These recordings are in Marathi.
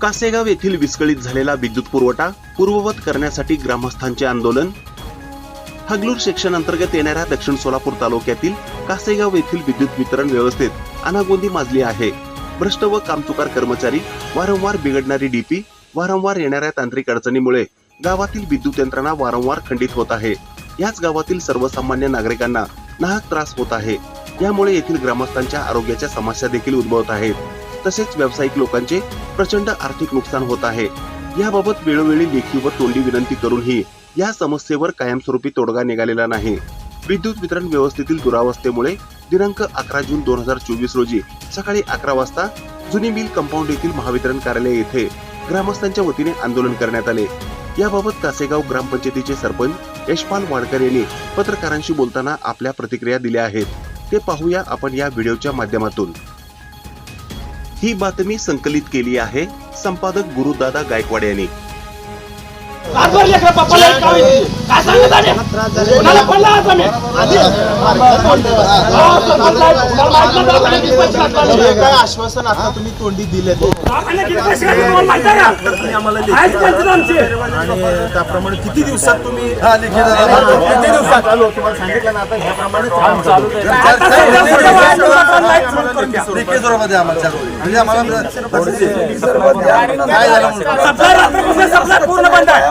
कासेगाव येथील विस्कळीत झालेला विद्युत पुरवठा पूर्ववत करण्यासाठी ग्रामस्थांचे आंदोलन. हगलूर सेक्शन अंतर्गत येणाऱ्या दक्षिण सोलापूर तालुक्यातील कासेगाव येथील विद्युत वितरण व्यवस्थेत अनागोंदी माजली आहे. भ्रष्ट व कामचुकार कर्मचारी वारंवार बिघडणारी डीपी वारंवार येणाऱ्या तांत्रिक अडचणीमुळे गावातील विद्युत यंत्रणा वारंवार खंडित होत आहे. याच गावातील सर्वसामान्य नागरिकांना नाहक त्रास होत आहे. यामुळे येथील ग्रामस्थांच्या आरोग्याच्या समस्या देखील उद्भवत आहेत. तसेच व्यावसायिक लोकांचे प्रचंड आर्थिक नुकसान होत आहे. याबाबत वेळोवेळी लेखी व तोंडी विनंती करूनही या समस्येवर कायमस्वरूपी तोडगा निघालेला नाही. विद्युत वितरण व्यवस्थेतील दुरावस्थेमुळे दिनांक अकरा जून दोन हजार चोवीस रोजी सकाळी अकरा वाजता जुनी मिल कंपाऊंड येथील महावितरण कार्यालय येथे ग्रामस्थांच्या वतीने आंदोलन करण्यात आले. याबाबत कासेगाव ग्रामपंचायतीचे सरपंच यशपाल वाडकर यांनी पत्रकारांशी बोलताना आपल्या प्रतिक्रिया दिल्या आहेत. ते पाहूया आपण या व्हिडिओच्या माध्यमातून. ही बातमी संकलित केली आहे संपादक गुरुदादा गायकवाड यांनी. आजवर लेकरं पप्पाला एक गाव येते. काय सांगत आहे? कोणाला पडला आज आम्ही? हो, सरपंच साहेब, मला माहीत नाही दवाखान्यात किती पैसे लागतात. हे काय आश्वासन आता तुम्ही तोंडी दिले ते दवाखान्यात किती पैसे लागतात तुम्हाला माहीत आहे का? आहेच पंचायत आमची. आणि त्याप्रमाणे किती दिवसात तुम्ही किती दिवसात तुम्हाला सांगितलं ना आता ह्याप्रमाणे काम चालू आहे. आता सध्या सध्या वाढ लोकांना लाइट सुरू करून द्या. काय झालं म्हणून? सप्लाय पूर्ण बंद आहे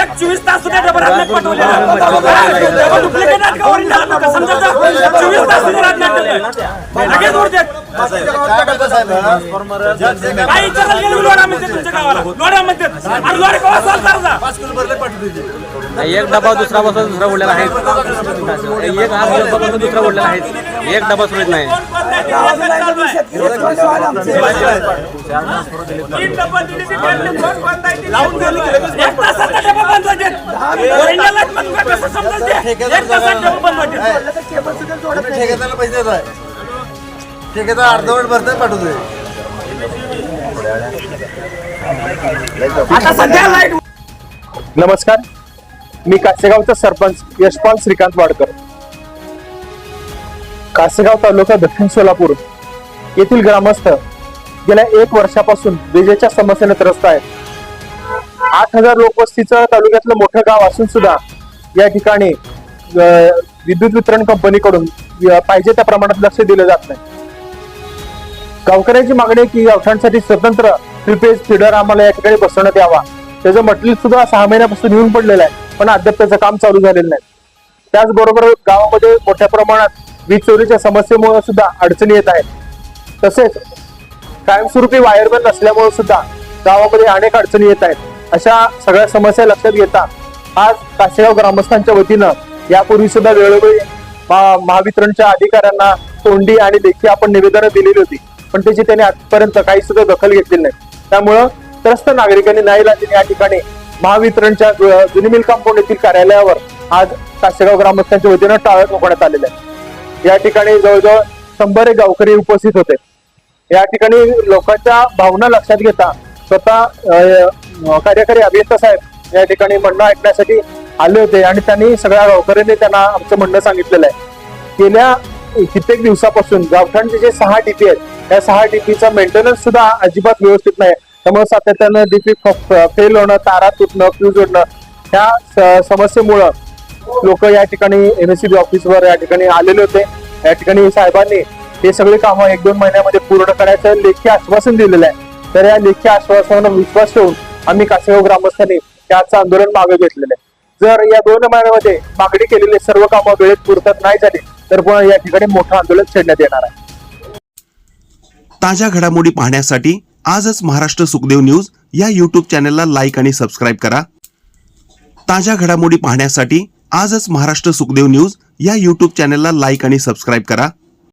एक चोवीस तास सुद्धा डबल डुप्लिकेट समजायचं चोवीस तास सुद्धा. लगेच काय विचारायला गेलो लोडा म्हणते तुमच्या गावाला? लोडा म्हणते. लोडा कवा भरले पाठवते एक डबा दुसरा बसून दुसरा उडलेला आहे. एक हा डबा बसून दुसरा उडलेला आहे. एक डबा सुरत नाही. लावून ठेकेदारला पैसे देत आहे. ठेकेदार अर्धवट पाठवतोय. आता सध्या लाइट नमस्कार. मी कासेगावचा सरपंच यशपाल श्रीकांत वाडकर. कासेगाव तालुका दक्षिण सोलापूर येथील ग्रामस्थ गेल्या एक वर्षापासून विजेच्या समस्येने त्रस्त आहेत. आठ हजार लोकवस्तीचं तालुक्यातलं मोठं गाव असून सुद्धा या ठिकाणी विद्युत वितरण कंपनीकडून पाहिजे त्या प्रमाणात लक्ष दिलं जात नाही. गावकऱ्यांची मागणी की गावठाणसाठी स्वतंत्र प्रिपेज फिडर आम्हाला या ठिकाणी बसवण्यात यावा. त्याचं मटेरियल सुद्धा सहा महिन्यापासून येऊन पडलेलं आहे पण अद्याप त्याचं काम चालू झालेलं नाही. त्याचबरोबर गावामध्ये मोठ्या प्रमाणात वीज चोरीच्या समस्येमुळे सुद्धा अडचणी येत आहेत. तसेच कायमस्वरूपी वायरमॅन नसल्यामुळे सुद्धा गावामध्ये अनेक अडचणी येत आहेत. अशा सगळ्या समस्या लक्षात घेता आज काशेगाव ग्रामस्थांच्या वतीनं यापूर्वी सुद्धा वेळोवेळी महा- महावितरणच्या अधिकाऱ्यांना तोंडी आणि लेखी आपण निवेदनं दिलेली होती. पण त्याची त्यांनी आजपर्यंत काही सुद्धा दखल घेतलेली नाही. त्यामुळं त्रस्त नागरिकांनी न्यायालयाने या ठिकाणी महावितरणच्या जुनी मिल कंपाऊंड येथील कार्यालयावर आज काशेगाव ग्रामस्थांच्या वतीनं टाळं ठोकण्यात आलेलं आहे. या ठिकाणी जवळजवळ शंभर एक गावकरी उपस्थित होते. या ठिकाणी लोकांच्या भावना लक्षात घेता स्वतः कार्यकारी अभियंता साहेब या ठिकाणी म्हणणं ऐकण्यासाठी आले होते आणि त्यांनी सगळ्या गावकऱ्यांनी त्यांना आमचं म्हणणं सांगितलेलं आहे. गेल्या कित्येक दिवसापासून गावठाणचे जे सहा डीपी आहेत त्या सहा डीपीचा मेंटेनन्स सुद्धा अजिबात व्यवस्थित नाही. त्यामुळे सातत्यानं डीपी फेल होणं तारा तुटणं फ्यूज उडणं ह्या समस्येमुळं लोक या ठिकाणी एमएससीबी ऑफिसवर या ठिकाणी आलेले होते. या ठिकाणी साहेबांनी हे सगळे कामं एक दोन महिन्यामध्ये पूर्ण करायचं लेखी आश्वासन दिलेलं आहे. तर या लेखी आश्वासनावर विश्वास ठेवून आम्ही कासेगाव ग्रामस्थांनी त्याचं आंदोलन मागे घेतलेलं आहे. जर या दोन महिन्यामध्ये मागणी केलेले सर्व कामं वेळेत पुरतात नाही झाली तर पुन्हा या ठिकाणी मोठं आंदोलन छेडण्यात येणार आहे. ताज्या घडामोडी पाहण्यासाठी आजच महाराष्ट्र सुखदेव न्यूज या यूट्यूब चॅनलला लाईक आणि सबस्क्राईब करा. ताज्या घडामोडी पाहण्यासाठी आजच महाराष्ट्र सुखदेव न्यूज या यूट्यूब चॅनलला लाईक आणि सबस्क्राईब करा.